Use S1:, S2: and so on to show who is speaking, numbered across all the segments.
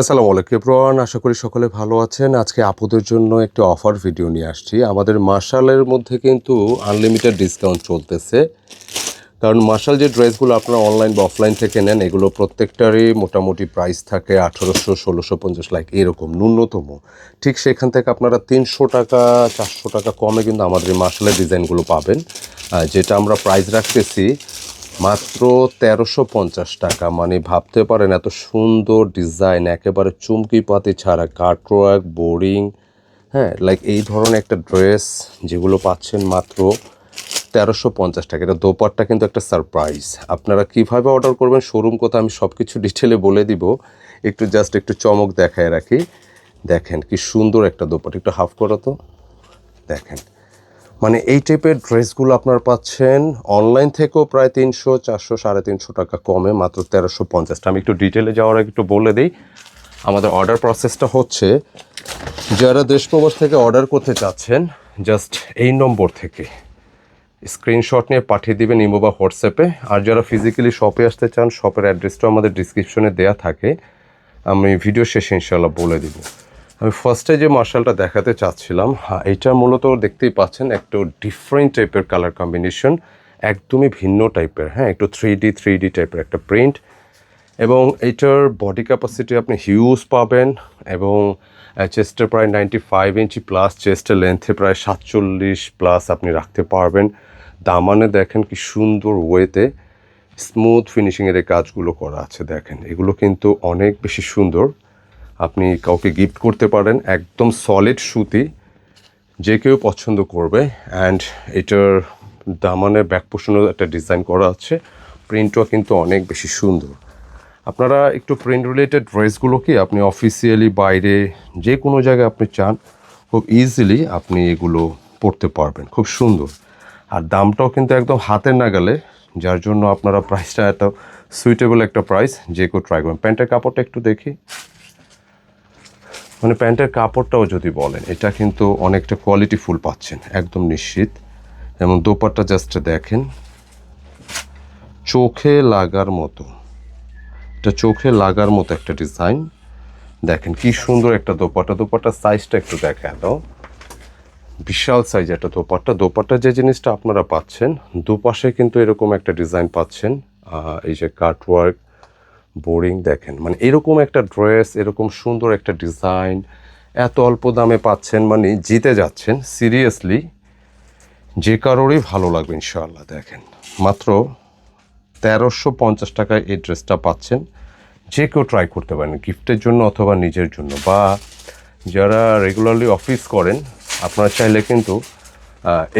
S1: আসসালামু আলাইকুম, এভরিওয়ান। আশা করি সকলে ভালো আছেন। আজকে আপুদের জন্য একটি অফার ভিডিও নিয়ে আসছি। আমাদের মার্শালের মধ্যে কিন্তু আনলিমিটেড ডিসকাউন্ট চলতেছে। কারণ মার্শাল যে ড্রেসগুলো আপনারা অনলাইন বা অফলাইন থেকে নেন, এগুলো প্রত্যেকটারই মোটামুটি প্রাইস থাকে আঠারোশো, ষোলোশো, পঞ্চাশ লাইক এরকম, ন্যূনতম। ঠিক সেখান থেকে আপনারা তিনশো টাকা, চারশো টাকা কমে কিন্তু আমাদের এই মার্শালের ডিজাইনগুলো পাবেন। যেটা আমরা প্রাইস রাখতেছি মাত্র তেরোশো পঞ্চাশ টাকা। মানে ভাবতে পারেন এত সুন্দর ডিজাইন, একেবারে চুমকি পাতি ছাড়া, কাটওয়ার্ক, বোরিং হ্যাঁ লাইক এই ধরনের একটা ড্রেস যেগুলো পাচ্ছেন মাত্র তেরোশো পঞ্চাশ টাকা। এটা দোপারটা কিন্তু একটা সারপ্রাইজ আপনারা কীভাবে অর্ডার করবেন শোরুম কথা আমি সব কিছু ডিটেলে বলে দিব। একটু জাস্ট একটু চমক দেখায় রাখি। দেখেন কি সুন্দর একটা দোপাট একটু হাফ করো তো? দেখেন। মানে এই টাইপের ড্রেসগুলো আপনারা পাচ্ছেন অনলাইন থেকেও প্রায় তিনশো, চারশো, সাড়ে তিনশো টাকা কমে, মাত্র তেরোশো পঞ্চাশটা আমি একটু ডিটেলে যাওয়ার একটু বলে দিই, আমাদের অর্ডার প্রসেসটা হচ্ছে, যারা দেশ প্রবাস থেকে অর্ডার করতে চাচ্ছেন জাস্ট এই নম্বর থেকে। স্ক্রিনশট নিয়ে পাঠিয়ে দিবেন ইমো বা হোয়াটসঅ্যাপে। আর যারা ফিজিক্যালি শপে আসতে চান শপের অ্যাড্রেসটাও আমাদের ডিসক্রিপশনে দেওয়া থাকে। আমি ভিডিও শেষে ইনশাল্লাহ বলে দিব। আমি ফার্স্টে যে মার্শালটা দেখাতে চাচ্ছিলাম হ্যাঁ এটা মূলত দেখতেই পাচ্ছেন একটু ডিফারেন্ট টাইপের কালার কম্বিনেশন একদমই ভিন্ন টাইপের হ্যাঁ একটু থ্রি ডি থ্রি ডি টাইপের একটা প্রিন্ট এবং এটার বডি ক্যাপাসিটি আপনি হিউজ পাবেন এবং চেস্টের প্রায় নাইনটি ফাইভ ইঞ্চি প্লাস চেস্টের লেন্থে প্রায় সাতচল্লিশ প্লাস আপনি রাখতে পারবেন। দামানে দেখেন কি সুন্দর ওয়েতে স্মুথ ফিনিশিংয়ের এই কাজগুলো করা আছে, দেখেন। এগুলো কিন্তু অনেক বেশি সুন্দর। আপনি কাউকে গিফট করতে পারেন, একদম সলিড সুতি, যে কেউ পছন্দ করবে অ্যান্ড এটার দামানে ব্যাক পোষণও একটা ডিজাইন করা আছে প্রিন্টও কিন্তু অনেক বেশি সুন্দর। আপনারা একটু প্রিন্ট রিলেটেড ড্রেসগুলো কি আপনি অফিসিয়ালি বাইরে যে কোনো জায়গায় আপনি চান, খুব ইজিলি আপনি এগুলো পড়তে পারবেন, খুব সুন্দর। আর দামটাও কিন্তু একদম হাতের নাগালে, যার জন্য আপনারা প্রাইসটা এত সুইটেবল একটা প্রাইস যে কেউ ট্রাই করবেন প্যান্টের কাপড়টা একটু দেখি। মানে প্যান্টের কাপড়টাও যদি বলেন, এটা কিন্তু অনেকটা কোয়ালিটি ফুল পাচ্ছেন, একদম নিশ্চিত। এবং দোপাট্টা জাস্ট দেখেন, চোখে লাগার মতো। এটা চোখে লাগার মতো একটা ডিজাইন দেখেন কি সুন্দর একটা দোপাট্টা, দোপাট্টার সাইজটা একটু দেখা দাও। বিশাল সাইজ একটা দোপাট্টা। দোপাট্টা যে জিনিসটা আপনারা পাচ্ছেন, দুপাশে কিন্তু এরকম একটা ডিজাইন পাচ্ছেন এই যে কাটওয়ার্ক বোরিং দেখেন। মানে এরকম একটা ড্রেস, এরকম সুন্দর একটা ডিজাইন, এত অল্প দামে পাচ্ছেন মানে জিতে যাচ্ছেন, সিরিয়াসলি যে কারোরই ভালো লাগবে ইনশাআল্লাহ, দেখেন। মাত্র তেরোশো পঞ্চাশ টাকায় এই ড্রেসটা পাচ্ছেন। যে কেউ ট্রাই করতে পারেন, গিফটের জন্য অথবা নিজের জন্য। বা যারা রেগুলারলি অফিস করেন, আপনারা চাইলে কিন্তু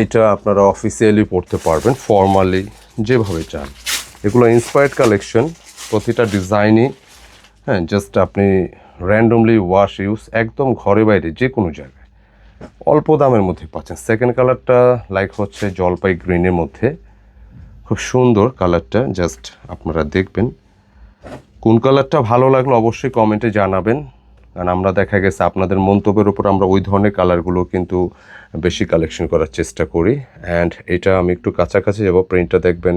S1: এটা আপনারা অফিসিয়ালি পড়তে পারবেন ফর্মালি যেভাবে চান। এগুলো ইন্সপায়ার্ড কালেকশন প্রতিটা ডিজাইনই হ্যাঁ জাস্ট আপনি র্যান্ডমলি ওয়াশ ইউজ একদম ঘরে বাইরে যে কোনো জায়গায়। অল্প দামের মধ্যে পাচ্ছেন। সেকেন্ড কালারটা লাইক হচ্ছে জলপাই গ্রিনের মধ্যে। খুব সুন্দর কালারটা জাস্ট আপনারা দেখবেন। কোন কালারটা ভালো লাগল অবশ্যই কমেন্টে জানাবেন। কারণ আমরা দেখা গেছে আপনাদের মন্তব্যের উপর আমরা ওই ধরনের কালারগুলো কিন্তু বেশি কালেকশন করার চেষ্টা করি। অ্যান্ড এটা আমি একটু কাছাকাছি যাব। প্রিন্টটা দেখবেন।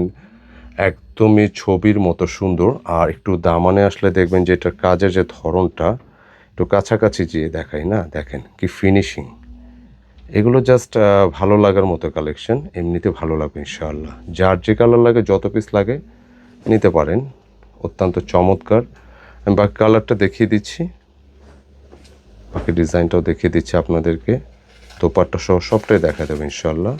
S1: একদমই ছবির মতো সুন্দর। আর একটু দামানে আসলে দেখবেন যে এটার কাজের যে ধরনটা, একটু কাছাকাছি যেয়ে দেখাই, না? দেখেন কি ফিনিশিং এগুলো জাস্ট ভালো লাগার মতো কালেকশন এমনিতে ভালো লাগবে ইনশাআল্লাহ। যার যে কালার লাগে, যত পিস লাগে, নিতে পারেন। অত্যন্ত চমৎকার। আমি বাকি কালারটা দেখিয়ে দিচ্ছি। বাকি ডিজাইনটাও দেখিয়ে দিচ্ছি আপনাদেরকে। দোপাট্টা সহ সবটাই দেখা দেবে ইনশাআল্লাহ।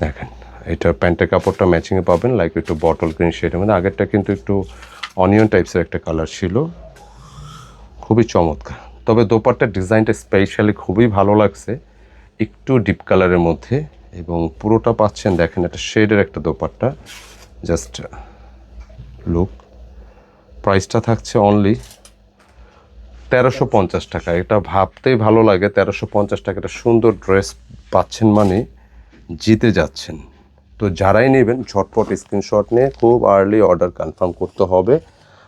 S1: দেখেন। এটা প্যান্টের কাপড়টা ম্যাচিংয়ে পাবেন লাইক একটু বটল গ্রিন শেডের মধ্যে। আগেরটা কিন্তু একটু অনিয়ন টাইপসের একটা কালার ছিল। খুবই চমৎকার। তবে দোপাট্টার ডিজাইনটা স্পেশালি খুবই ভালো লাগছে, একটু ডিপ কালারের মধ্যে। এবং পুরোটা পাচ্ছেন, দেখেন একটা শেডের একটা দোপাট্টা। জাস্ট লুক প্রাইসটা থাকছে অনলি তেরোশো পঞ্চাশ টাকা। এটা ভাবতেই ভালো লাগে, তেরোশো পঞ্চাশ টাকা। একটা সুন্দর ড্রেস পাচ্ছেন মানে জিতে যাচ্ছেন। তো যারাই নেবেন, ঝটপট স্ক্রিনশট নিয়ে খুব আর্লি অর্ডার কনফার্ম করতে হবে।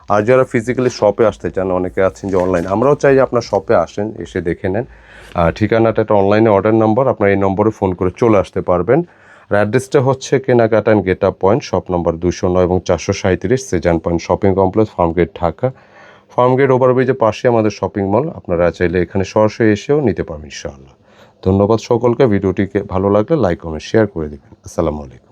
S1: আর যারা ফিজিক্যালি শপে আসতে চান, অনেকে আছেন যে অনলাইন আমরাও চাই যে আপনার শপে আসেন, এসে দেখে নেন। ঠিকানাটা একটা অনলাইনে অর্ডার নম্বর আপনার এই নম্বরে ফোন করে চলে আসতে পারবেন। আর অ্যাড্রেসটা হচ্ছে কেনাকাটান gate up point shop number দুশো নয় এবং চারশো সাঁত্রিশ Sezan point shopping complex Farmgate Dhaka Farmgate ওভারব্রিজের পাশে আমাদের শপিং মল আপনারা চাইলে এখানে সরাসরি এসেও নিতে পারবেন, ইনশাআল্লাহ। ধন্যবাদ সকলকে। ভিডিওটিকে ভালো লাগলে লাইক কমেন্ট শেয়ার করে দেবেন। আসসালামু আলাইকুম।